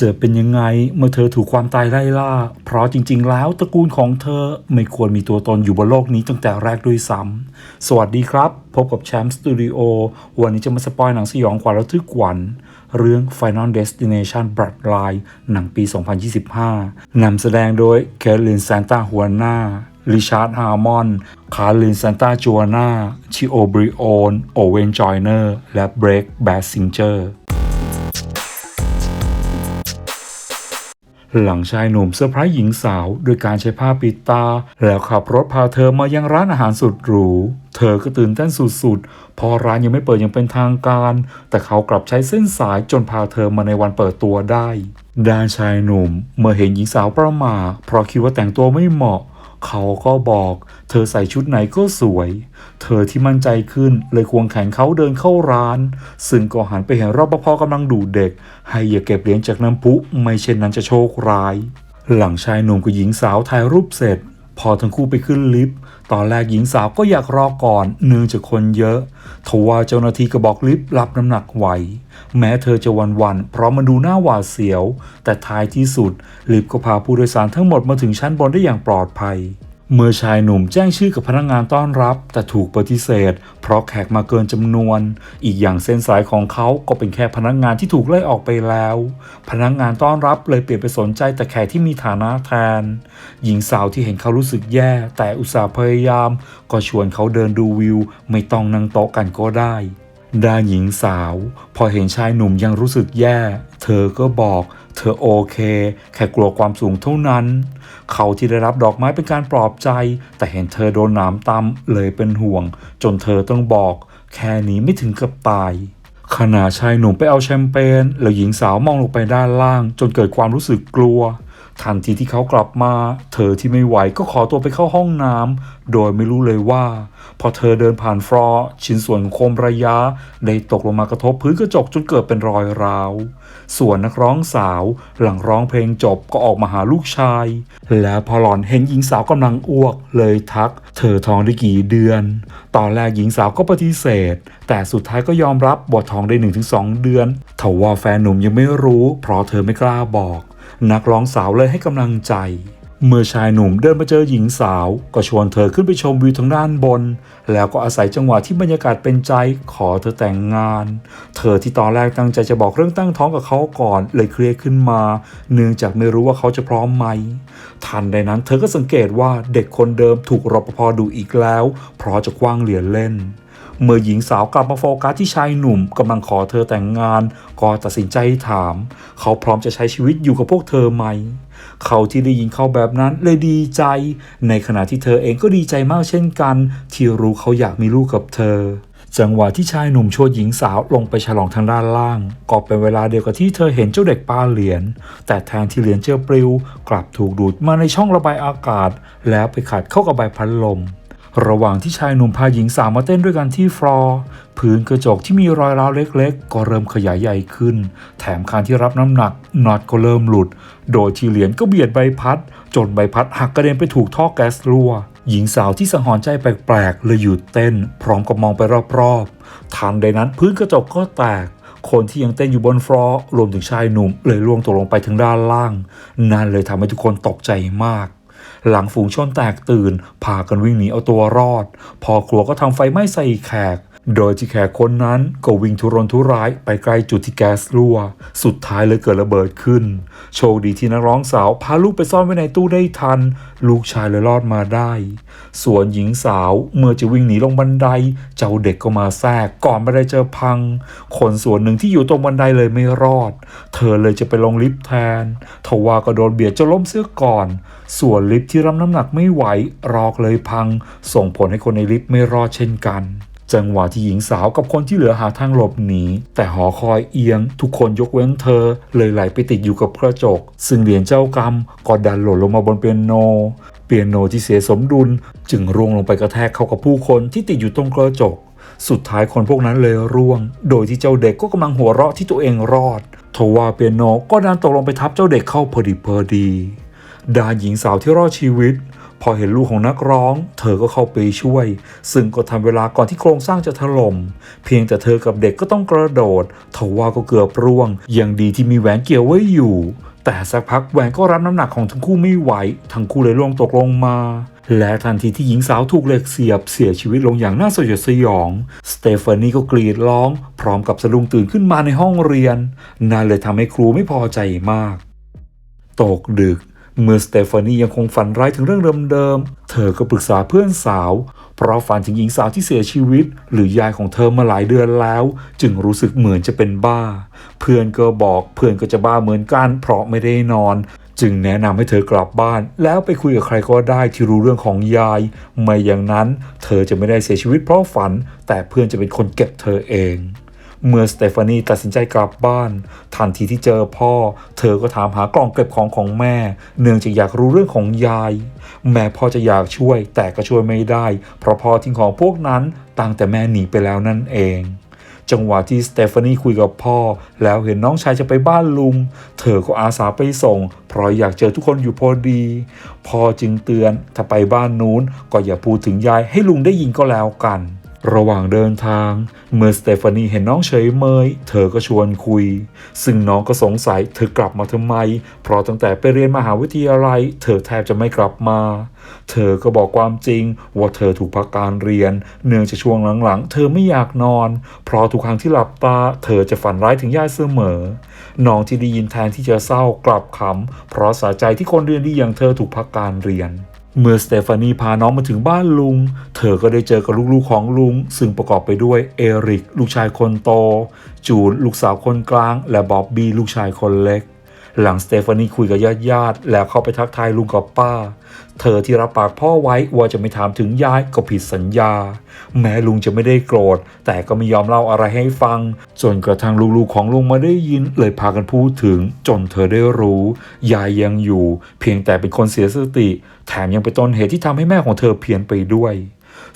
จะเป็นยังไงเมื่อเธอถูกความตายไล่ล่า เพราะจริง ๆ แล้วตระกูลของเธอไม่ควรมีตัวตนอยู่บนโลกนี้ตั้งแต่แรกด้วยซ้ำสวัสดีครับ พบกับแชมป์สตูดิโอวันนี้จะมาสปอยหนังสยองขวัญระทึกขวัญเรื่อง Final Destination Bloodline หนังปี 2025 นำแสดงโดยแคลรินซานตาหัวหน้าริชาร์ดฮาร์มอน คาร์ลินซานตาจัวนาชิโอบริโอน โอเวนจอยเนอร์ และเบรกแบสซิงเจอร์ หลังชายหนุ่มเซอร์ไพรส์หญิงสาวโดยการใช้ผ้าปิดตา แล้วขับรถพาเธอมายังร้านอาหารสุดหรู เธอก็ตื่นเต้นสุดๆ พอร้านยังไม่เปิดอย่างเป็นทางการ แต่เขากลับใช้เส้นสายจนพาเธอมาในวันเปิดตัวได้ ด้านชายหนุ่ม เมื่อเห็นหญิงสาวประมาเพราะคิดว่าแต่งตัวไม่เหมาะ เขาก็บอกเธอใส่ชุดไหนก็สวย เธอที่มั่นใจขึ้นเลยควงแขนเขาเดินเข้าร้าน ซึ่งก็หันไปเห็นรปภกำลังดูเด็ก ให้อย่าเก็บเหรียญจากน้ำพุ ไม่เช่นนั้นจะโชคร้าย หลังชายหนุ่มกับหญิงสาวถ่ายรูปเสร็จ พอทั้งคู่ไปขึ้นลิฟต์ ตอนแรกหญิงสาวก็อยากรอก่อนเนื่องจากคนเยอะทว่าเจ้าหน้าที่ก็บอกลิฟต์รับน้ำหนักไหว แม้เธอจะวันวันเพราะมันดูหน้าหวาดเสียว แต่ท้ายที่สุดลิฟต์ก็พาผู้โดยสารทั้งหมดมาถึงชั้นบนได้อย่างปลอดภัย เมื่อชายหนุ่มแจ้งชื่อกับพนักงานต้อนรับ แต่ถูกปฏิเสธ เพราะแขกมาเกินจำนวน อีกอย่างเส้นสายของเขาก็เป็นแค่พนักงานที่ถูกไล่ออกไปแล้ว พนักงานต้อนรับเลยเปลี่ยนไปสนใจแต่แขกที่มีฐานะแทน หญิงสาวที่เห็นเขารู้สึกแย่ แต่อุตส่าห์พยายาม ก็ชวนเขาเดินดูวิว ไม่ต้องนั่งโต๊ะกันก็ได้ด้านหญิงสาว พอเห็นชายหนุ่มยังรู้สึกแย่ เธอก็บอก เธอโอเค แค่กลัวความสูงเท่านั้น เขาที่ได้รับดอกไม้เป็นการปลอบใจ แต่เห็นเธอโดนหนามตำเลยเป็นห่วง จนเธอต้องบอก แค่นี้ไม่ถึงกับตายขณะชายหนุ่มไปเอาแชมเปญแล้วหญิงสาวมองลงไปด้านล่าง จนเกิดความรู้สึกกลัว ทันทีที่เขากลับมา เธอที่ไม่ไหวก็ขอตัวไปเข้าห้องน้ำโดยไม่รู้เลยว่า พอเธอเดินผ่านฟลอชิ้นส่วนโคมระยะ ได้ตกลงมากระทบพื้นกระจกจนเกิดเป็นรอยร้าว ส่วนนักร้องสาว หลังร้องเพลงจบก็ออกมาหาลูกชาย แล้วพอหล่อนเห็นหญิงสาวกำลังอ้วกเลยทัก เธอท้องได้กี่เดือน ตอนแรกหญิงสาวก็ปฏิเสธ แต่สุดท้ายก็ยอมรับบทท้องได้ 1-2 เดือนทว่าแฟนหนุ่มยังไม่รู้ เพราะเธอไม่กล้าบอก นักร้องสาวเลยให้กำลังใจ เมื่อชายหนุ่มเดินมาเจอหญิงสาว ก็ชวนเธอขึ้นไปชมวิวทางด้านบน แล้วก็อาศัยจังหวะที่บรรยากาศเป็นใจขอเธอแต่งงาน เธอที่ตอนแรกตั้งใจจะบอกเรื่องตั้งท้องกับเขาก่อน เลยเครียดขึ้นมา เนื่องจากไม่รู้ว่าเขาจะพร้อมไหม ทันใดนั้นเธอก็สังเกตว่าเด็กคนเดิมถูกรปภดูอีกแล้ว เพราะจะคว้างเหรียญเล่นเมื่อหญิงสาวกลับมาโฟกัสที่ชายหนุ่มกำลังขอเธอแต่งงาน ก็ตัดสินใจถาม เขาพร้อมจะใช้ชีวิตอยู่กับพวกเธอไหม เขาที่ได้ยินเขาแบบนั้นเลยดีใจ ในขณะที่เธอเองก็ดีใจมากเช่นกัน ที่รู้เขาอยากมีลูกกับเธอ จังหวะที่ชายหนุ่มชวนหญิงสาวลงไปฉลองทางด้านล่าง ก็เป็นเวลาเดียวกับที่เธอเห็นเจ้าเด็กปลาเหรียญแต่แทนที่เหรียญเจอปลิว กลับถูกดูดมาในช่องระบายอากาศ แล้วไปขัดเข้ากับใบพัดลม ระหว่างที่ชายหนุ่มพาหญิงสาวมาเต้นด้วยกันที่ฟลอร์พื้นกระจกที่มีรอยร้าวเล็กๆ ก็เริ่มขยายใหญ่ขึ้น แถมคานที่รับน้ำหนักน็อตก็เริ่มหลุด โดยที่เหรียญก็เบียดใบพัด จนใบพัดหักกระเด็นไปถูกท่อแก๊สรั่ว หญิงสาวที่สังหรณ์ใจแปลกๆเลยหยุดเต้น พร้อมกับมองไปรอบๆทันใดนั้นพื้นกระจกก็แตกคนที่ยังเต้นอยู่บนฟลอร์รวมถึงชายหนุ่มเลยล่วงตกลงไปถึงด้านล่าง นั่นเลยทำให้ทุกคนตกใจมาก หลังฝูงชนแตกตื่น พากันวิ่งหนีเอาตัวรอด พอครัวก็ทำไฟไหม้ใส่แขก โดยที่แขกคนนั้นก็วิ่งทุรนทุรายไปใกล้จุดที่แก๊สรั่ว สุดท้ายเลยเกิดระเบิดขึ้น โชคดีที่นักร้องสาวพาลูกไปซ่อนไว้ในตู้ได้ทัน ลูกชายเลยรอดมาได้ ส่วนหญิงสาวเมื่อจะวิ่งหนีลงบันได เจ้าเด็กก็มาแทรกก่อนไม่ได้เจอพัง คนส่วนหนึ่งที่อยู่ตรงบันไดเลยไม่รอด เธอเลยจะไปลงลิฟต์แทนทว่าก็โดนเบียดจนล้มเสื้อก่อน ส่วนลิฟต์ที่รับน้ำหนักไม่ไหวรอกเลยพัง ส่งผลให้คนในลิฟต์ไม่รอดเช่นกัน จังหวะที่หญิงสาวกับคนที่เหลือหาทางหลบหนีแต่หอคอยเอียง ทุกคนยกเว้นเธอ เลยไหลไปติดอยู่กับกระจก ซึ่งเหรียญเจ้ากรรมก็ดันหล่นลงมาบนเปียโนเปียโนที่เสียสมดุล จึงร่วงลงไปกระแทกเข้ากับผู้คนที่ติดอยู่ตรงกระจก สุดท้ายคนพวกนั้นเลยร่วง โดยที่เจ้าเด็กก็กำลังหัวเราะที่ตัวเองรอดทว่าเปียโนก็ดันตกลงไปทับเจ้าเด็กเข้าพอดีพอดีดานหญิงสาวที่รอดชีวิต พอเห็นลูกของนักร้อง เธอก็เข้าไปช่วย ซึ่งก็ทำเวลาก่อนที่โครงสร้างจะถล่ม เพียงแต่เธอกับเด็กก็ต้องกระโดดทว่าก็เกือบร่วง ยังดีที่มีแหวนเกี่ยวไว้อยู่ แต่สักพักแหวนก็รับน้ำหนักของทั้งคู่ไม่ไหว ทั้งคู่เลยร่วงตกลงมา และทันทีที่หญิงสาวถูกเหล็กเสียบเสียชีวิตลงอย่างน่าสยดสยอง สเตฟานีก็กรีดร้อง พร้อมกับสะดุ้งตื่นขึ้นมาในห้องเรียน นั่นเลยทำให้ครูไม่พอใจมาก ตกดึก เมื่อสเตฟานียังคงฝันร้ายถึงเรื่องเดิมๆ เธอก็ปรึกษาเพื่อนสาว เพราะฝันถึงหญิงสาวที่เสียชีวิต หรือยายของเธอมาหลายเดือนแล้ว จึงรู้สึกเหมือนจะเป็นบ้า เพื่อนก็บอกเพื่อนก็จะบ้าเหมือนกัน เพราะไม่ได้นอน จึงแนะนำให้เธอกลับบ้าน แล้วไปคุยกับใครก็ได้ที่รู้เรื่องของยาย ไม่อย่างนั้น เธอจะไม่ได้เสียชีวิตเพราะฝัน แต่เพื่อนจะเป็นคนเก็บเธอเอง เมื่อสเตฟานีตัดสินใจกลับบ้าน ทันทีที่เจอพ่อ เธอก็ถามหากล่องเก็บของของแม่ เนื่องจากอยากรู้เรื่องของยาย แม่พ่อจะอยากช่วย แต่ก็ช่วยไม่ได้ เพราะพ่อทิ้งของพวกนั้นตั้งแต่แม่หนีไปแล้วนั่นเองจังหวะที่สเตฟานีคุยกับพ่อ แล้วเห็นน้องชายจะไปบ้านลุง เธอก็อาสาไปส่ง เพราะอยากเจอทุกคนอยู่พอดี พ่อจึงเตือนถ้าไปบ้านนู้นก็อย่าพูดถึงยายให้ลุงได้ยินก็แล้วกัน ระหว่างเดินทาง เมื่อสเตฟานีเห็นน้องเฉยเมย เธอก็ชวนคุย ซึ่งน้องก็สงสัยเธอกลับมาทำไม เพราะตั้งแต่ไปเรียนมหาวิทยาลัย เธอแทบจะไม่กลับมา เธอก็บอกความจริง ว่าเธอถูกพักการเรียน เนื่องจากช่วงหลังๆ เธอไม่อยากนอน เพราะทุกครั้งที่หลับตา เธอจะฝันร้ายถึงย่าเสมอ น้องที่ได้ยินแทนที่จะเศร้ากลับขำเพราะสาใจที่คนเรียนดีอย่างเธอถูกพักการเรียน เมื่อสเตฟานีพาน้องมาถึงบ้านลุง เธอก็ได้เจอกับลูกๆของลุง ซึ่งประกอบไปด้วยเอริก ลูกชายคนโต จูนลูกสาวคนกลาง และบ๊อบบี้ลูกชายคนเล็ก หลังสเตฟานีคุยกับญาติญาติๆแล้วเข้าไปทักทายลุงกับป้า เธอที่รับปากพ่อไว้ว่าจะไม่ถามถึงยายก็ผิดสัญญา แม้ลุงจะไม่ได้โกรธ แต่ก็ไม่ยอมเล่าอะไรให้ฟัง จนกระทั่งลูกๆของลุงมาได้ยินเลยพากันพูดถึง จนเธอได้รู้ ยายยังอยู่ เพียงแต่เป็นคนเสียสติ แถมยังเป็นต้นเหตุที่ทำให้แม่ของเธอเพี้ยนไปด้วย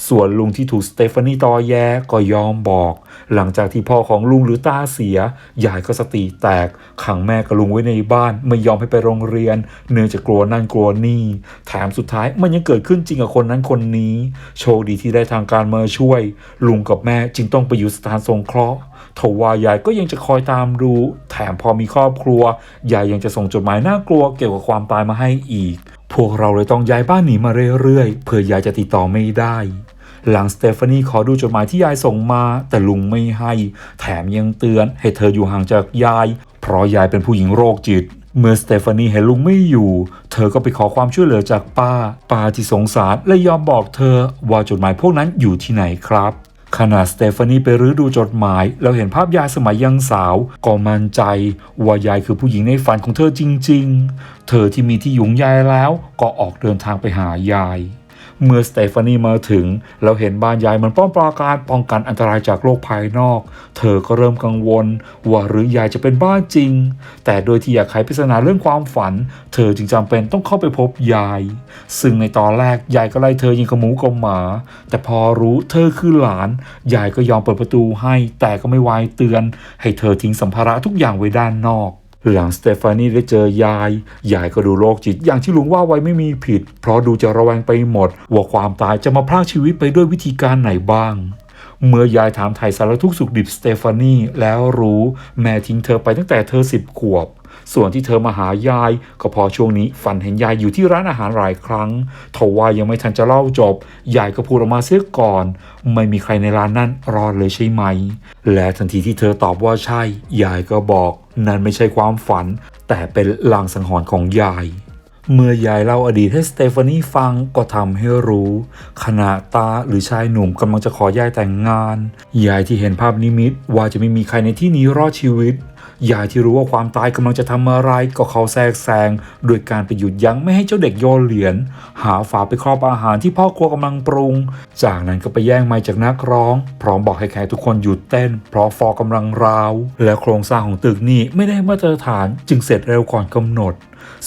ส่วนลุงที่ถูกสเตฟานีตอแยก็ยอมบอก หลังจากที่พ่อของลุงหรือตาเสียยายก็สติแตก ขังแม่กับลุงไว้ในบ้าน ไม่ยอมให้ไปโรงเรียน เนื่องจากกลัวนั่นกลัวนี่ แถมสุดท้ายมันยังเกิดขึ้นจริงกับคนนั้นคนนี้ โชคดีที่ได้ทางการมาช่วย ลุงกับแม่จึงต้องไปอยู่สถานสงเคราะห์ทว่ายายก็ยังจะคอยตามดู แถมพอมีครอบครัว ยายยังจะส่งจดหมายน่ากลัวเกี่ยวกับความตายมาให้อีก พวกเราเลยต้องย้ายบ้านหนีมาเรื่อยๆ เพื่อยายจะติดต่อไม่ได้ หลังสเตฟานีขอดูจดหมายที่ยายส่งมา แต่ลุงไม่ให้ แถมยังเตือนให้เธออยู่ห่างจากยาย เพราะยายเป็นผู้หญิงโรคจิต เมื่อสเตฟานีเห็นลุงไม่อยู่ เธอก็ไปขอความช่วยเหลือจากป้า ป้าที่สงสารและยอมบอกเธอว่าจดหมายพวกนั้นอยู่ที่ไหนครับ ขณะสเตฟานีไปรื้อดูจดหมาย แล้วเห็นภาพยายสมัยยังสาว ก็มั่นใจ ว่ายายคือผู้หญิงในฝันของเธอจริง ๆ เธอที่มีที่ยุงยายแล้วก็ออกเดินทางไปหายาย เมื่อสเตฟานีมาถึงแล้วเห็นบ้านยายมันป้อมปราการป้องกันอันตรายจากโลกภายนอก เธอก็เริ่มกังวล ว่าหรือยายจะเป็นบ้านจริง แต่โดยที่อยากไขปริศนาเรื่องความฝัน เธอจึงจำเป็นต้องเข้าไปพบยาย ซึ่งในตอนแรกยายก็ไล่เธอยิงกับหมูกับหมา แต่พอรู้เธอคือหลาน ยายก็ยอมเปิดประตูให้ แต่ก็ไม่ไวายเตือน ให้เธอทิ้งสัมภาระทุกอย่างไว้ด้านนอก หลังสเตฟานีได้เจอยาย ยายก็ดูโรคจิต อย่างที่ลุงว่าไว้ไม่มีผิด เพราะดูจะระแวงไปหมด ว่าความตายจะมาพรากชีวิตไปด้วยวิธีการไหนบ้าง เมื่อยายถามไถ่สารทุกสุขดิบสเตฟานีแล้วรู้แม่ทิ้งเธอไปตั้งแต่เธอสิบขวบ ส่วนที่เธอมาหายาย ก็พอช่วงนี้ฝันเห็นยายอยู่ที่ร้านอาหารหลายครั้งทว่ายังไม่ทันจะเล่าจบ ยายก็พูดออกมาเสียก่อน ไม่มีใครในร้านนั้นรอดเลยใช่ไหม และทันทีที่เธอตอบว่าใช่ ยายก็บอก นั่นไม่ใช่ความฝัน แต่เป็นลางสังหรณ์ของยาย เมื่อยายเล่าอดีตให้สเตฟานีฟังก็ทำให้รู้ ขณะตาหรือชายหนุ่มกำลังจะขอยายแต่งงาน ยายที่เห็นภาพนิมิตว่าจะไม่มีใครในที่นี้รอดชีวิต ยายที่รู้ว่าความตายกำลังจะทำอะไรก็เขาแทรกแซงโดยการไปหยุดยั้งไม่ให้เจ้าเด็กโยนเหรียญหาฝาไปครอบอาหารที่พ่อครัวกำลังปรุง จากนั้นก็ไปแย่งไม้จากนักร้อง พร้อมบอกให้แขกทุกคนหยุดเต้น เพราะฟอกำลังราว และโครงสร้างของตึกนี่ไม่ได้มาตรฐานจึงเสร็จเร็วก่อนกำหนด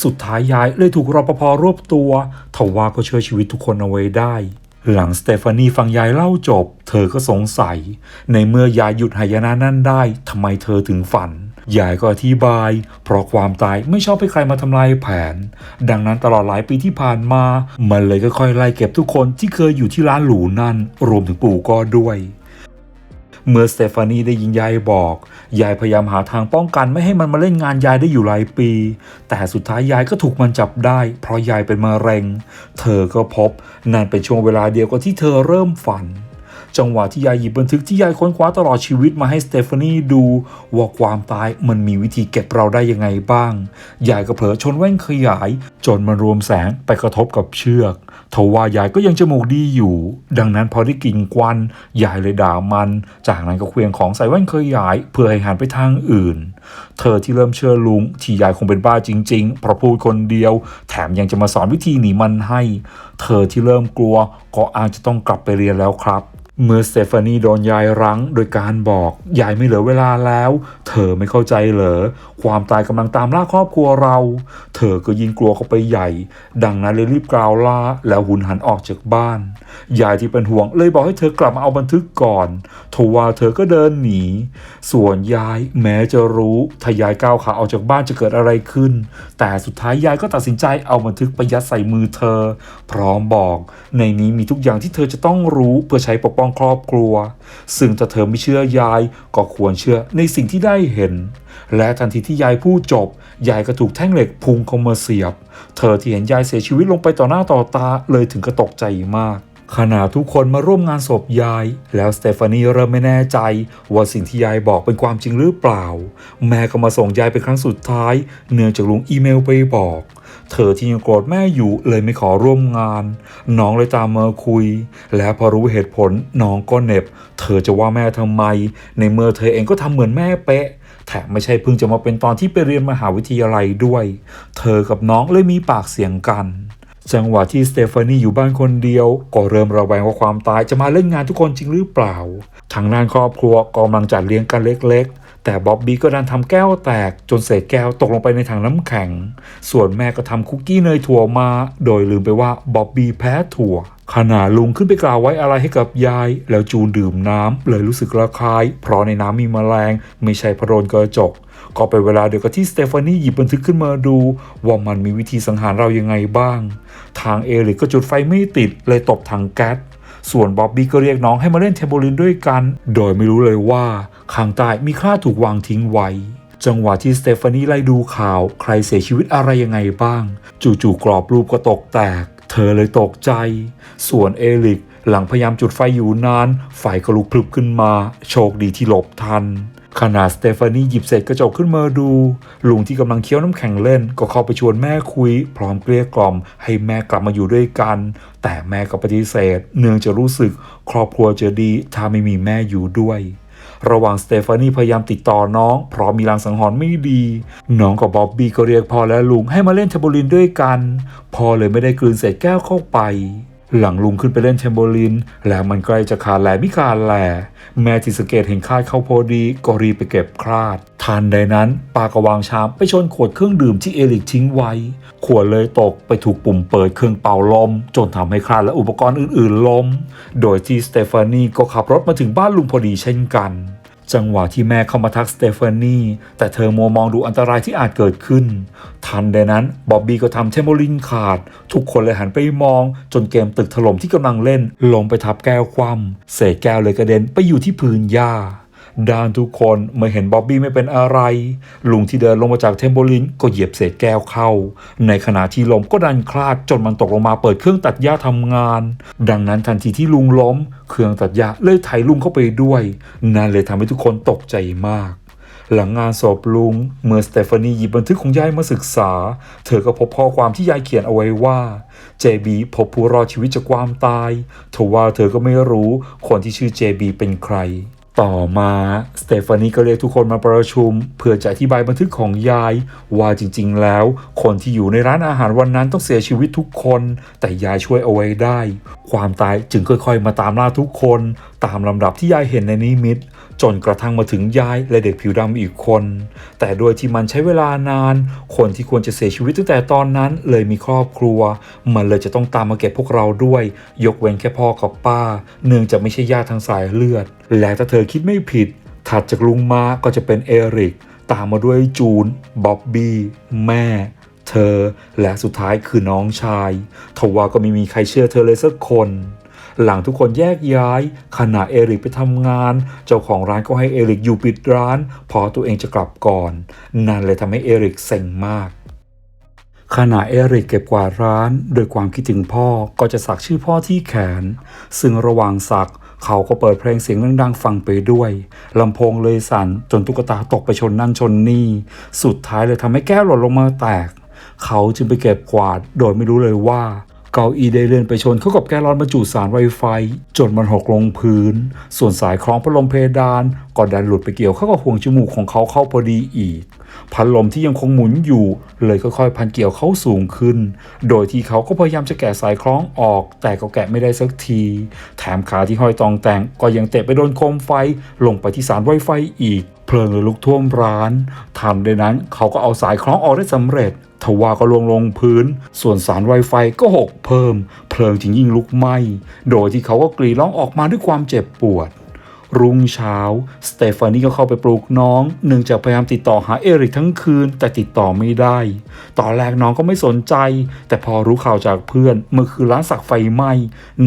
สุดท้ายยายเลยถูกรปภรวบตัวทว่าก็ช่วยชีวิตทุกคนเอาไว้ได้ หลังสเตฟานีฟังยายเล่าจบ เธอก็สงสัย ในเมื่อยายหยุดหายนะนั่นได้ทำไมเธอถึงฝัน ยายก็อธิบาย เพราะความตายไม่ชอบให้ใครมาทำลายแผน ดังนั้นตลอดหลายปีที่ผ่านมา มันเลยค่อยๆไล่เก็บทุกคนที่เคยอยู่ที่ร้านหรูนั่น รวมถึงปู่ก็ด้วยเมื่อสเตฟานีได้ยินยายบอก ยายพยายามหาทางป้องกันไม่ให้มันมาเล่นงานยายได้อยู่หลายปี แต่สุดท้ายยายก็ถูกมันจับได้ เพราะยายเป็นมะเร็ง เธอก็พบนั่นเป็นช่วงเวลาเดียวกับที่เธอเริ่มฝัน จังหวะที่ยายหยิบบันทึกที่ยายค้นคว้าตลอดชีวิตมาให้สเตฟานีดู ว่าความตายมันมีวิธีเก็บเราได้ยังไงบ้าง ยายก็เผลอชนแว่นขยาย จนมันรวมแสงไปกระทบกับเชือกทว่ายายก็ยังจมูกดีอยู่ ดังนั้นพอได้กลิ่นควันยายเลยด่ามัน จากนั้นก็เควียงของใส่แว่นขยาย เพื่อให้หันไปทางอื่น เธอที่เริ่มเชื่อลุงที่ยายคงเป็นบ้าจริงๆเพราะพูดคนเดียว แถมยังจะมาสอนวิธีหนีมันให้ เธอที่เริ่มกลัวก็อาจจะต้องกลับไปเรียนแล้วครับ เมื่อสเตฟานีโดนยายรั้งโดยการบอก ยายไม่เหลือเวลาแล้ว เธอไม่เข้าใจเหรอ ความตายกำลังตามล่าครอบครัวเรา เธอก็ยิ่งกลัวเข้าไปใหญ่ ดังนั้นเลยรีบกล่าวลาแล้วหุนหันออกจากบ้าน ยายที่เป็นห่วงเลยบอกให้เธอกลับมาเอาบันทึกก่อนทว่าเธอก็เดินหนี ส่วนยายแม้จะรู้ถ้ายายก้าวขาออกจากบ้านจะเกิดอะไรขึ้น แต่สุดท้ายยายก็ตัดสินใจเอาบันทึกไปยัดใส่มือเธอ พร้อมบอก ในนี้มีทุกอย่างที่เธอจะต้องรู้เพื่อใช้ปกป้องครอบครัว ซึ่งถ้าเธอไม่เชื่อยาย ก็ควรเชื่อในสิ่งที่ได้เห็น และทันทีที่ยายพูดจบ ยายก็ถูกแท่งเหล็กพุ่งเข้ามาเสียบ เธอที่เห็นยายเสียชีวิตลงไปต่อหน้าต่อตาเลยถึงกระตกใจมากขณะทุกคนมาร่วมงานศพยาย แล้วสเตฟานีเริ่มไม่แน่ใจ ว่าสิ่งที่ยายบอกเป็นความจริงหรือเปล่า แม่ก็มาส่งยายเป็นครั้งสุดท้าย เนื่องจากลุงอีเมลไปบอก เธอที่ยังโกรธแม่อยู่เลยไม่ขอร่วมงาน น้องเลยตามมาคุย และพอรู้เหตุผลน้องก็เหน็บ เธอจะว่าแม่ทำไม ในเมื่อเธอเองก็ทำเหมือนแม่เป๊ะแถมไม่ใช่เพิ่งจะมาเป็นตอนที่ไปเรียนมหาวิทยาลัยด้วย เธอกับน้องเลยมีปากเสียงกันจังหวะที่สเตฟานีอยู่บ้านคนเดียว ก็เริ่มระแวงว่าความตายจะมาเล่นงานทุกคนจริงหรือเปล่า ทางด้านครอบครัวกำลังจัดเลี้ยงกันเล็กๆ แต่บ๊อบบี้ก็ดันทำแก้วแตกจนเศษแก้วตกลงไปในถังน้ำแข็ง ส่วนแม่ก็ทำคุกกี้เนยถั่วมา โดยลืมไปว่าบ๊อบบี้แพ้ถั่วขณะลุงขึ้นไปกล่าวไว้อะไรให้กับยาย แล้วจูนดื่มน้ำเลยรู้สึกระคาย เพราะในน้ำมีแมลง ไม่ใช่พะโรนกระจก ก็เป็นเวลาเดียวกับที่สเตฟานีหยิบบันทึกขึ้นมาดู ว่ามันมีวิธีสังหารเรายังไงบ้าง ทางเอริกก็จุดไฟไม่ติดเลยตบถังแก๊สส่วนบ๊อบบี้ก็เรียกน้องให้มาเล่นเทมโบลินด้วยกัน โดยไม่รู้เลยว่า ข้างใต้มีค่าถูกวางทิ้งไว้ จังหวะที่สเตฟานีไล่ดูข่าวใครเสียชีวิตอะไรยังไงบ้าง จู่ๆกรอบรูปก็ตกแตก เธอเลยตกใจ ส่วนเอริกหลังพยายามจุดไฟอยู่นาน ไฟก็ลุกพลึบขึ้นมา โชคดีที่หลบทัน ขณะสเตฟานีหยิบเศษกระจกขึ้นมาดู ลุงที่กำลังเคี้ยวน้ำแข็งเล่น ก็เข้าไปชวนแม่คุย พร้อมเกลี้ยกล่อม ให้แม่กลับมาอยู่ด้วยกัน แต่แม่ก็ปฏิเสธ เนื่องจากรู้สึก ครอบครัวจะดีถ้าไม่มีแม่อยู่ด้วย ระหว่างสเตฟานีพยายามติดต่อน้องเพราะมีลางสังหรณ์ไม่ดี น้องกับบ๊อบบี้ก็เรียกพ่อและลุงให้มาเล่นเทมโบลินด้วยกัน พ่อเลยไม่ได้กลืนเศษแก้วเข้าไป หลังลุงขึ้นไปเล่นเทมโบลิน แล้วมันใกล้จะขาดแหลมิขาดแหลแม่ที่สังเกตเห็นคาดเข้าพอดีก็รีบไปเก็บคราดทันใดนั้นปากระวางชามไปชนขวดเครื่องดื่มที่เอลิกทิ้งไว้ ขวดเลยตกไปถูกปุ่มเปิดเครื่องเป่าลม จนทำให้คราดและอุปกรณ์อื่นๆล้ม โดยที่สเตฟานีก็ขับรถมาถึงบ้านลุงพอดีเช่นกัน จังหวะที่แม่เข้ามาทักสเตฟานีแต่เธอมัวมองดูอันตรายที่อาจเกิดขึ้น ทันใดนั้นบ๊อบบี้ก็ทำเทมโบลินขาด ทุกคนเลยหันไปมอง จนเกมตึกถล่มที่กำลังเล่นลงไปทับแก้วคว่ำเศษแก้วเลยกระเด็นไปอยู่ที่พื้นหญ้า ดานทุกคนเมื่อเห็นบ๊อบบี้ไม่เป็นอะไร ลุงที่เดินลงมาจากเทมโบลินก็เหยียบเศษแก้วเข้า ในขณะที่ลมก็ดันคลาดจนมันตกลงมาเปิดเครื่องตัดหญ้าทำงาน ดังนั้นทันทีที่ลุงล้ม เครื่องตัดหญ้าเลยไถลุงเข้าไปด้วยนั่นเลยทำให้ทุกคนตกใจมากหลังงานศพลุง เมื่อสเตฟานีหยิบบันทึกของยายมาศึกษา เธอก็พบข้อความที่ยายเขียนเอาไว้ว่าเจบีพบผู้รอดชีวิตจากความตายทว่าเธอก็ไม่รู้คนที่ชื่อเจบีเป็นใคร ต่อมาสเตฟานีก็เรียกทุกคนมาประชุม เพื่อจะอธิบายบันทึกของยาย ว่าจริงๆแล้ว คนที่อยู่ในร้านอาหารวันนั้นต้องเสียชีวิตทุกคน แต่ยายช่วยเอาไว้ได้ ความตายจึงค่อยๆ มาตามล่าทุกคน ตามลำดับที่ยายเห็นในนิมิต จนกระทั่งมาถึงยายและเด็กผิวดำอีกคน แต่โดยที่มันใช้เวลานาน คนที่ควรจะเสียชีวิตตั้งแต่ตอนนั้นเลยมีครอบครัว มันเลยจะต้องตามมาเก็บพวกเราด้วย ยกเว้นแค่พ่อกับป้า เนื่องจากไม่ใช่ญาติทางสายเลือด และถ้าเธอคิดไม่ผิด ถัดจากลุงมาก็จะเป็นเอริก ตามมาด้วยจูนบ๊อบบี้แม่เธอและสุดท้ายคือน้องชายทว่าก็ไม่มีใครเชื่อเธอเลยสักคน หลังทุกคนแยกย้าย ขณะเอริกไปทำงาน เจ้าของร้านก็ให้เอริกอยู่ปิดร้าน พอตัวเองจะกลับก่อน นั่นเลยทำให้เอริกเซ็งมากขณะเอริกเก็บกวาดร้าน โดยความคิดถึงพ่อก็จะสักชื่อพ่อที่แขน ซึ่งระหว่างสักเขาก็เปิดเพลงเสียงดังๆฟังไปด้วยลำโพงเลยสั่นจนตุ๊กตาตกไปชนนั่นชนนี่ สุดท้ายเลยทำให้แก้วหล่นลงมาแตก เขาจึงไปเก็บกวาดโดยไม่รู้เลยว่า เก้าอี้ได้เลื่อนไปชนเข้ากับแกลลอนบรรจุสารไวไฟ จนมันหกลงพื้น ส่วนสายคล้องพัดลมเพดานก็ดันหลุดไปเกี่ยวเข้ากับห่วงจมูกของเขาเข้าพอดีอีก พัดลมที่ยังคงหมุนอยู่ เลยค่อยๆพันเกี่ยวเข้าสูงขึ้น โดยที่เขาก็พยายามจะแกะสายคล้องออก แต่ก็แกะไม่ได้สักที แถมขาที่ห้อยตองแต่งก็ยังเตะไปโดนโคมไฟลงไปที่สารไวไฟอีก เพลิงเลยลุกท่วมร้าน ทันใดนั้นเขาก็เอาสายคล้องออกได้สำเร็จทว่าก็ลงลงพื้น ส่วนสารไวไฟก็หกเพิ่ม เพลิงจึงยิ่งลุกไหม้ โดยที่เขาก็กรีร้องออกมาด้วยความเจ็บปวด รุ่งเช้า สเตฟานีก็เข้าไปปลุกน้อง เนื่องจากพยายามติดต่อหาเอริกทั้งคืน แต่ติดต่อไม่ได้ ตอนแรกน้องก็ไม่สนใจ แต่พอรู้ข่าวจากเพื่อนเมื่อคืนร้านสักไฟไหม้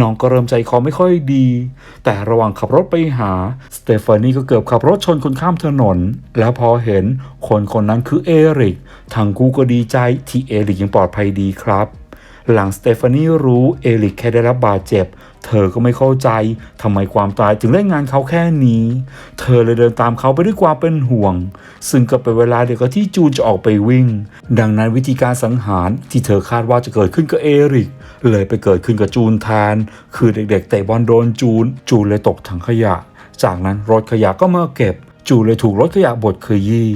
น้องก็เริ่มใจคอไม่ค่อยดี แต่ระหว่างขับรถไปหา สเตฟานีก็เกือบขับรถชนคนข้ามถนน แล้วพอเห็นคนคนนั้นคือเอริกทั้งคู่ก็ดีใจที่เอริกยังปลอดภัยดีครับ หลังสเตฟานีรู้เอริกแค่ได้รับบาดเจ็บ เธอก็ไม่เข้าใจทำไมความตายถึงเล่นงานเขาแค่นี้ เธอเลยเดินตามเขาไปด้วยความเป็นห่วง ซึ่งก็เป็นเวลาเดียวกับที่จูนจะออกไปวิ่ง ดังนั้นวิธีการสังหารที่เธอคาดว่าจะเกิดขึ้นกับเอริก เลยไปเกิดขึ้นกับจูนแทนคือเด็กๆเตะบอลโดนจูน จูนเลยตกถังขยะ จากนั้นรถขยะก็มาเก็บ จูนเลยถูกรถขยะบดขยี้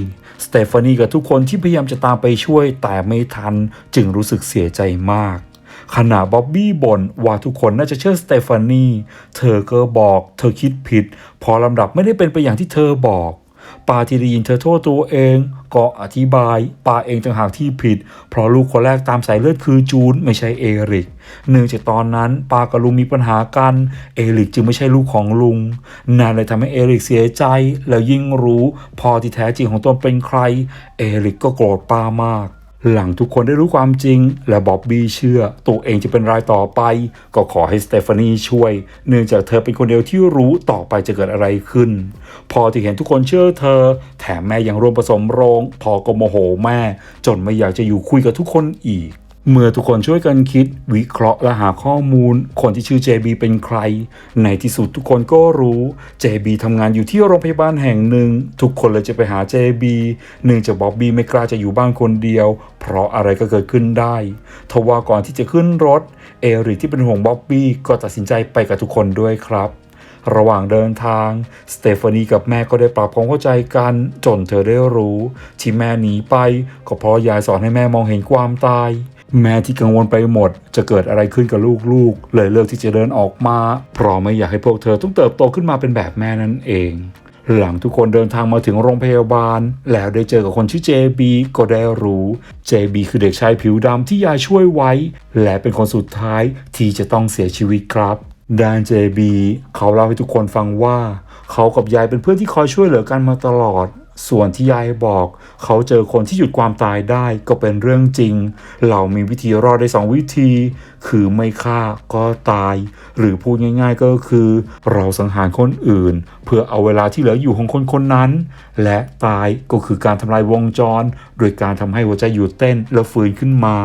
สเตฟานีกับทุกคนที่พยายามจะตามไปช่วยแต่ไม่ทันจึงรู้สึกเสียใจมาก ขณะบ๊อบบี้บ่นว่าทุกคนน่าจะเชื่อสเตฟานีเธอก็บอกเธอคิดผิด พอลำดับไม่ได้เป็นไปอย่างที่เธอบอก ปาที่ได้ยินเธอโทษตัวเอง ก็อธิบายปาเองต่างหากที่ผิด เพราะลูกคนแรกตามสายเลือดคือจูนไม่ใช่เอริก เนื่องจากตอนนั้นปากับลุงมีปัญหากัน เอริกจึงไม่ใช่ลูกของลุงนั่นเลยทำให้เอริกเสียใจ แล้วยิ่งรู้พอที่แท้จริงของตนเป็นใคร เอริกก็โกรธปามาก หลังทุกคนได้รู้ความจริง และบ๊อบบี้เชื่อ ตัวเองจะเป็นรายต่อไป ก็ขอให้สเตฟานีช่วย เนื่องจากเธอเป็นคนเดียวที่รู้ต่อไปจะเกิดอะไรขึ้น พอที่เห็นทุกคนเชื่อเธอ แถมแม่ยังร่วมผสมโรง พอก็โมโหแม่ จนไม่อยากจะอยู่คุยกับทุกคนอีก เมื่อทุกคนช่วยกันคิดวิเคราะห์และหาข้อมูล คนที่ชื่อ JB เป็นใคร ในที่สุดทุกคนก็รู้ JB ทำงานอยู่ที่โรงพยาบาลแห่งหนึ่ง ทุกคนเลยจะไปหา JB เนื่องจากบ๊อบบี้ไม่กล้าจะอยู่บ้านคนเดียว เพราะอะไรก็เกิดขึ้นได้ทว่าก่อนที่จะขึ้นรถ เอริกที่เป็นห่วงบ๊อบบี้ก็ตัดสินใจไปกับทุกคนด้วยครับระหว่างเดินทาง สเตฟานีกับแม่ก็ได้ปรับความเข้าใจกัน จนเธอได้รู้ ที่แม่หนีไป ก็เพราะยายสอนให้แม่มองเห็นความตาย แม่ที่กังวลไปหมด จะเกิดอะไรขึ้นกับลูกๆ เลยเลือกที่จะเดินออกมา เพราะไม่อยากให้พวกเธอต้องเติบโตขึ้นมาเป็นแบบแม่นั่นเอง หลังทุกคนเดินทางมาถึงโรงพยาบาล แล้วได้เจอกับคนชื่อ JB ก็ได้รู้ JB คือเด็กชายผิวดำที่ยายช่วยไว้ และเป็นคนสุดท้ายที่จะต้องเสียชีวิตครับด้าน JB เขาเล่าให้ทุกคนฟังว่า เขากับยายเป็นเพื่อนที่คอยช่วยเหลือกันมาตลอด ส่วนที่ยายบอก เขาเจอคนที่หยุดความตายได้ก็เป็นเรื่องจริง เรามีวิธีรอดได้สองวิธี คือไม่ฆ่าก็ตาย หรือพูดง่ายๆก็คือ เราสังหารคนอื่น เพื่อเอาเวลาที่เหลืออยู่ของคนคนนั้น และตายก็คือการทำลายวงจร โดยการทำให้หัวใจหยุดเต้นแล้วฟื้นขึ้นมา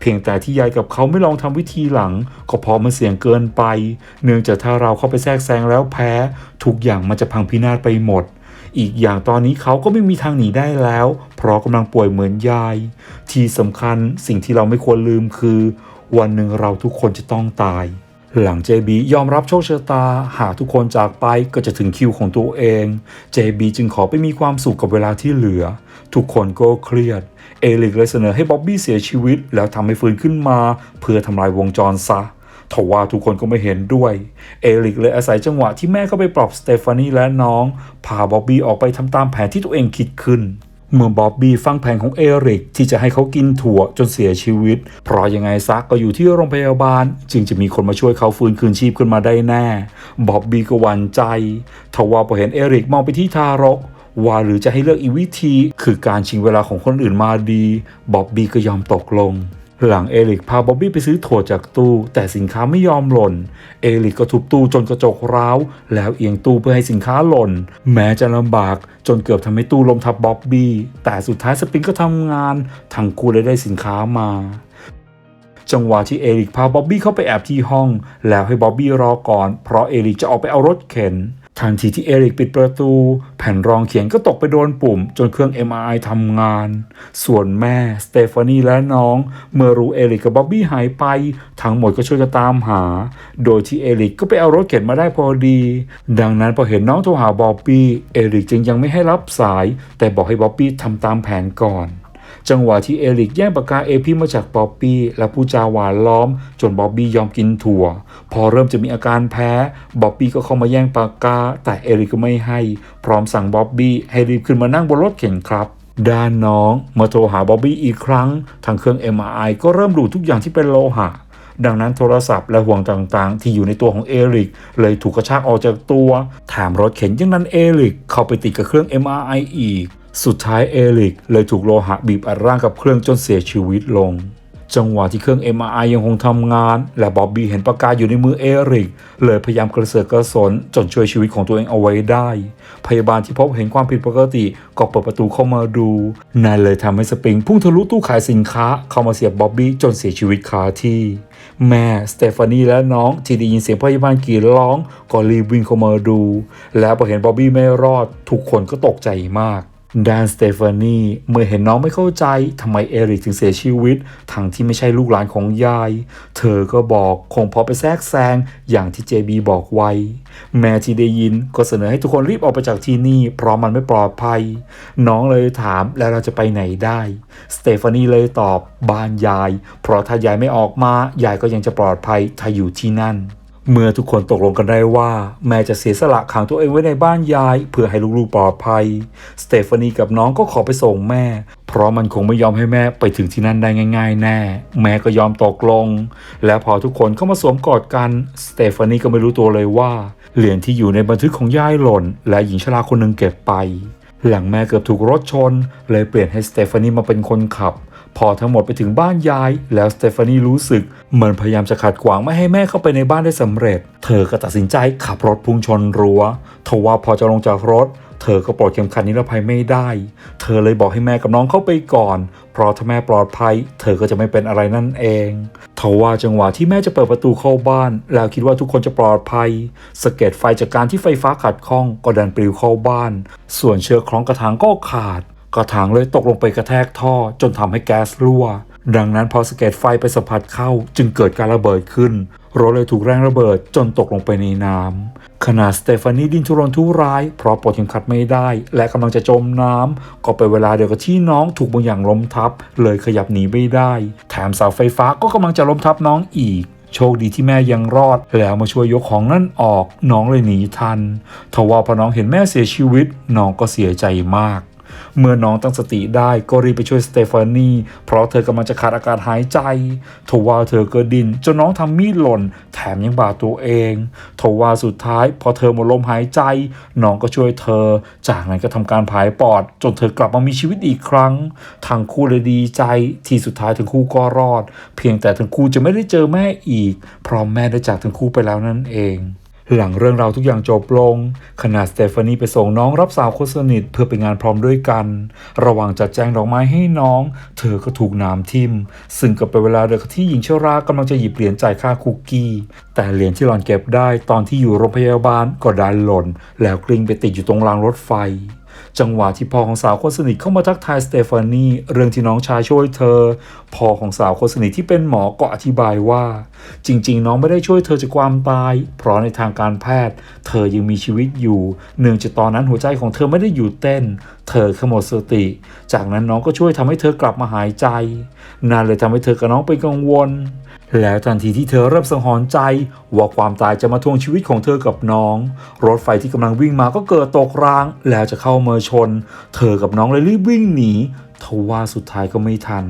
เพียงแต่ที่ยายกับเขาไม่ลองทำวิธีหลัง ก็เพราะมันเสี่ยงเกินไป เนื่องจากถ้าเราเข้าไปแทรกแซงแล้วแพ้ ทุกอย่างมันจะพังพินาศไปหมด อีกอย่างตอนนี้เขาก็ไม่มีทางหนีได้แล้ว เพราะกำลังป่วยเหมือนยาย ที่สำคัญสิ่งที่เราไม่ควรลืมคือ วันหนึ่งเราทุกคนจะต้องตาย หลัง JB ยอมรับโชคชะตา หากทุกคนจากไปก็จะถึงคิวของตัวเอง JB จึงขอไปมีความสุขกับเวลาที่เหลือ ทุกคนก็เครียด เอลิกเลยเสนอให้บ๊อบบี้เสียชีวิต แล้วทำให้ฟื้นขึ้นมา เพื่อทำลายวงจรซะ ทว่าทุกคนก็ไม่เห็นด้วย เอลิกเลยอาศัยจังหวะที่แม่เข้าไปปลอบสเตฟานีและน้อง พาบ๊อบบี้ออกไปทำตามแผนที่ตัวเองคิดขึ้น เมื่อบ๊อบบี้ฟังแผนของเอริกที่จะให้เขากินถั่วจนเสียชีวิต เพราะยังไงซักก็อยู่ที่โรงพยาบาล จึงจะมีคนมาช่วยเขาฟื้นคืนชีพขึ้นมาได้แน่ บ๊อบบี้ก็หวั่นใจ ทว่าพอเห็นเอริกมองไปที่ทารกว่าหรือจะให้เลือกอีกวิธี คือการชิงเวลาของคนอื่นมาดี บ๊อบบี้ก็ยอมตกลง หลังเอริกพาบ๊อบบี้ไปซื้อถั่วจากตู้ แต่สินค้าไม่ยอมหล่น เอริกก็ทุบตู้จนกระจกร้าว แล้วเอียงตู้เพื่อให้สินค้าหล่น แม้จะลำบากจนเกือบทำให้ตู้ล้มทับบ๊อบบี้ แต่สุดท้ายสปริงก็ทำงาน ทั้งคู่เลยได้สินค้ามาจังหวะที่เอริกพาบ๊อบบี้เข้าไปแอบที่ห้อง แล้วให้บ๊อบบี้รอก่อน เพราะเอริกจะออกไปเอารถเข็น ทันทีที่เอริกปิดประตู แผ่นรองเขียนก็ตกไปโดนปุ่ม จนเครื่อง MRI ทำงาน ส่วนแม่ สเตฟานีและน้อง เมื่อรู้เอริกกับบ๊อบบี้หายไป ทั้งหมดก็ช่วยกันตามหา โดยที่เอริกก็ไปเอารถเข็นมาได้พอดี ดังนั้นพอเห็นน้องโทรหาบ๊อบบี้เอริกจึงยังไม่ให้รับสาย แต่บอกให้บ๊อบบี้ทำตามแผนก่อน จังหวะที่เอริกแย่งปากกาเอพีมาจากบ๊อบบี้และผู้จาหวานล้อม จนบ๊อบบี้ยอมกินถั่ว พอเริ่มจะมีอาการแพ้บ๊อบบี้ก็เข้ามาแย่งปากกา แต่เอริกก็ไม่ให้ พร้อมสั่งบ๊อบบี้ให้รีบขึ้นมานั่งบนรถเข็นครับด้านน้องมาโทรหาบ๊อบบี้อีกครั้ง ทางเครื่อง MRI ก็เริ่มดูทุกอย่างที่เป็นโลหะ ดังนั้นโทรศัพท์และห่วงต่างๆ ที่อยู่ในตัวของเอริกเลยถูกกระชากออกจากตัวแถมรถเข็นยังนั้นเอริกเข้าไปติดกับเครื่อง MRI อีก สุดท้ายเอริกเลยถูกโลหะบีบอัดร่างกับเครื่องจนเสียชีวิตลง จังหวะที่เครื่อง MRI ยังคงทำงาน และบ๊อบบี้เห็นปากกาอยู่ในมือเอริกเลยพยายามกระเสือกกระสนจนช่วยชีวิตของตัวเองเอาไว้ได้ พยาบาลที่พบเห็นความผิดปกติก็เปิดประตูเข้ามาดูนั่นเลยทำให้สปริงพุ่งทะลุตู้ขายสินค้าเข้ามาเสียบบ๊อบบี้จนเสียชีวิตคาที่ แม่สเตฟานีและน้องที่ได้ยินเสียงพยาบาลกรีดร้องก็รีบวิ่งเข้ามาดู แล้วพอเห็นบ๊อบบี้ไม่รอดทุกคนก็ตกใจมาก ดานสเตฟานีเมื่อเห็นน้องไม่เข้าใจทำไมเอริกถึงเสียชีวิต ทั้งที่ไม่ใช่ลูกหลานของยาย เธอก็บอกคงเพอไปแทรกแซงอย่างที่เจบีบอกไว้ แม่ที่ได้ยินก็เสนอให้ทุกคนรีบออกไปจากที่นี่ เพราะมันไม่ปลอดภัย น้องเลยถามแล้วเราจะไปไหนได้สเตฟานีเลยตอบบ้านยาย เพราะถ้ายายไม่ออกมายายก็ยังจะปลอดภัยถ้าอยู่ที่นั่น เมื่อทุกคนตกลงกันได้ว่า แม่จะเสียสละขังตัวเองไว้ในบ้านยาย เพื่อให้ลูกๆปลอดภัย สเตฟานีกับน้องก็ขอไปส่งแม่ เพราะมันคงไม่ยอมให้แม่ไปถึงที่นั่นได้ง่าย ๆ แน่ แม่ก็ยอมตกลง และพอทุกคนเข้ามาสวมกอดกัน สเตฟานีก็ไม่รู้ตัวเลยว่า เหรียญที่อยู่ในบันทึกของยายหล่น และหญิงชราคนหนึ่งเก็บไป หลังแม่เกือบถูกรถชน เลยเปลี่ยนให้สเตฟานีมาเป็นคนขับ พอทั้งหมดไปถึงบ้านยาย แล้วสเตฟานีรู้สึกเหมือนพยายามจะขัดขวางไม่ให้แม่เข้าไปในบ้านได้สำเร็จ เธอก็ตัดสินใจขับรถพุ่งชนรั้วทว่าพอจะลงจากรถ เธอก็ปลดเข็มขัดนิรภัยไม่ได้ เธอเลยบอกให้แม่กับน้องเข้าไปก่อน เพราะถ้าแม่ปลอดภัย เธอก็จะไม่เป็นอะไรนั่นเองทว่าจังหวะที่แม่จะเปิดประตูเข้าบ้าน แล้วคิดว่าทุกคนจะปลอดภัยสะเก็ดไฟจากการที่ไฟฟ้าขัดข้องก็ดันปลิวเข้าบ้าน ส่วนเชือกคล้องกระถางก็ขาด กระถางเลยตกลงไปกระแทกท่อจนทำให้แก๊สรั่ว ดังนั้นพอสะเก็ดไฟไปสัมผัสเข้าจึงเกิดการระเบิดขึ้น รถเลยถูกแรงระเบิดจนตกลงไปในน้ำขณะสเตฟานีดิ้นทุรนทุราย เพราะปลดเข็มขัดไม่ได้ และกำลังจะจมน้ำก็เป็นเวลาเดียวกับที่น้องถูกบางอย่างล้มทับ เลยขยับหนีไม่ได้ แถมเสาไฟฟ้าก็กำลังจะล้มทับน้องอีก โชคดีที่แม่ยังรอด แล้วมาช่วยยกของนั่นออก น้องเลยหนีทันทว่าพอน้องเห็นแม่เสียชีวิต น้องก็เสียใจมาก เมื่อน้องตั้งสติได้ก็รีบไปช่วยสเตฟานีเพราะเธอกำลังจะขาดอากาศหายใจทว่าเธอก็ดินจนน้องทำมีดหล่น แถมยังบาดตัวเองทว่าสุดท้าย พอเธอหมดลมหายใจ น้องก็ช่วยเธอ จากนั้นก็ทำการผายปอด จนเธอกลับมามีชีวิตอีกครั้งทั้งคู่เลยดีใจที่สุดท้ายทั้งคู่ก็รอด เพียงแต่ทั้งคู่จะไม่ได้เจอแม่อีก เพราะแม่ได้จากทั้งคู่ไปแล้วนั่นเอง หลังเรื่องราวทุกอย่างจบลง ขณะสเตฟานีไปส่งน้องรับสาวคนสนิทเพื่อไปงานพร้อมด้วยกัน ระหว่างจัดแจงดอกไม้ให้น้อง เธอก็ถูกน้ำทิ่ม ซึ่งก็เป็นเวลาเดียวกับที่หญิงชรากำลังจะหยิบเหรียญจ่ายค่าคุกกี้ แต่เหรียญที่หล่อนเก็บได้ตอนที่อยู่โรงพยาบาลก็ดันหล่น แล้วกลิ้งไปติดอยู่ตรงรางรถไฟ จังหวะที่พ่อของสาวคนสนิทเข้ามาทักทายสเตฟานีเรื่องที่น้องชายช่วยเธอ พ่อของสาวคนสนิทที่เป็นหมอก็อธิบายว่า จริง ๆ น้องไม่ได้ช่วยเธอจากความตาย เพราะในทางการแพทย์ เธอยังมีชีวิตอยู่ เนื่องจากตอนนั้นหัวใจของเธอไม่ได้หยุดเต้น เธอขมดสติ จากนั้นน้องก็ช่วยทำให้เธอกลับมาหายใจนั่นเลยทำให้เธอกับน้องเป็นกังวล แล้วทันทีที่เธอเริ่มสังหรณ์ใจ ว่าความตายจะมาทวงชีวิตของเธอกับน้อง รถไฟที่กำลังวิ่งมาก็เกิดตกราง แล้วจะเข้าเมอชน เธอกับน้องเลยรีบวิ่งหนี ทว่าสุดท้ายก็ไม่ทัน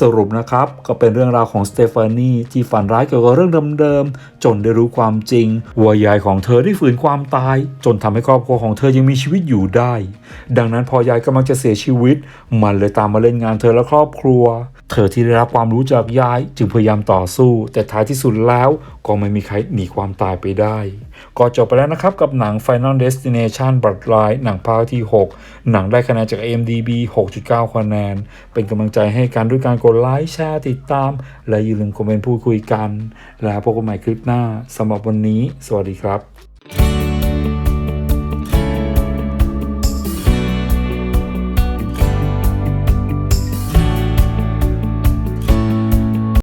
สรุปนะครับก็เป็นเรื่องราวของสเตฟานีที่ฝันร้ายเกี่ยวกับเรื่องเดิมๆจนได้รู้ความจริงว่ายายของเธอได้ฝืนความตาย จนทำให้ครอบครัวของเธอยังมีชีวิตอยู่ได้ ดังนั้นพอยายกำลังจะเสียชีวิต มันเลยตามมาเล่นงานเธอและครอบครัว เธอที่ได้รับความรู้จากยายจึงพยายามต่อสู้ แต่ท้ายที่สุดแล้วก็ไม่มีใครหนีความตายไปได้ ก็จบไปแล้วนะครับ กับหนัง Final Destination Bloodline หนังภาคที่ 6 หนังได้คะแนนจาก IMDb 6.9 คะแนน เป็นกำลังใจให้กันด้วยการกดไลค์แชร์ติดตาม และอย่าลืมคอมเมนต์พูดคุยกัน แล้วพบกันใหม่คลิปหน้าสำหรับวันนี้ สวัสดีครับ